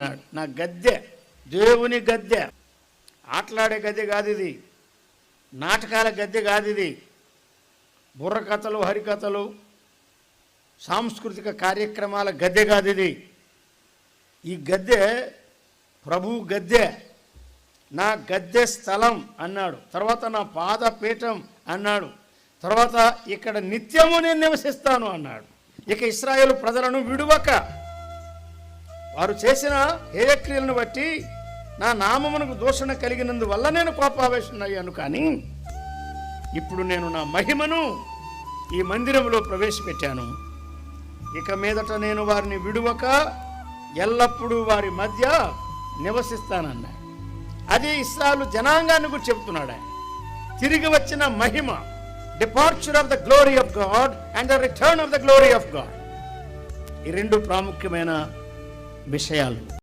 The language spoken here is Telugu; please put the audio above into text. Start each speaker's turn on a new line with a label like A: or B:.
A: అన్నాడు నా గద్దె దేవుని గద్దె. ఆటలాడే గద్దె కాదు ఇది నాటకాల గద్దె కాదు ఇది బుర్రకథలు హరికథలు సాంస్కృతిక కార్యక్రమాల గద్దె కాదు ఇది ఈ గద్దె ప్రభు గద్దె. నా గద్దె స్థలం అన్నాడు. తర్వాత నా పాదపీఠం అన్నాడు. తర్వాత ఇక్కడ నిత్యము నేను నివసిస్తాను అన్నాడు. ఇక ఇస్రాయేల్ ప్రజలను విడువక వారు చేసిన హేయక్రియలను బట్టి నా నామమునకు దూషణ కలిగినందువల్ల నేను కోపావేశనయ్యాను కానీ ఇప్పుడు నేను నా మహిమను ఈ మందిరంలో ప్రవేశపెట్టాను. ఇక మీదట నేను వారిని విడువక ఎల్లప్పుడూ వారి మధ్య నివసిస్తానన్నాడు అది ఇస్రాలు జనాంగాన్ని గురించి చెప్తున్నాడు ఆయన. తిరిగి వచ్చిన మహిమ departure of the glory of God and the return of the glory of God ఈ రెండు ప్రాముఖ్యమైన విషయాలు.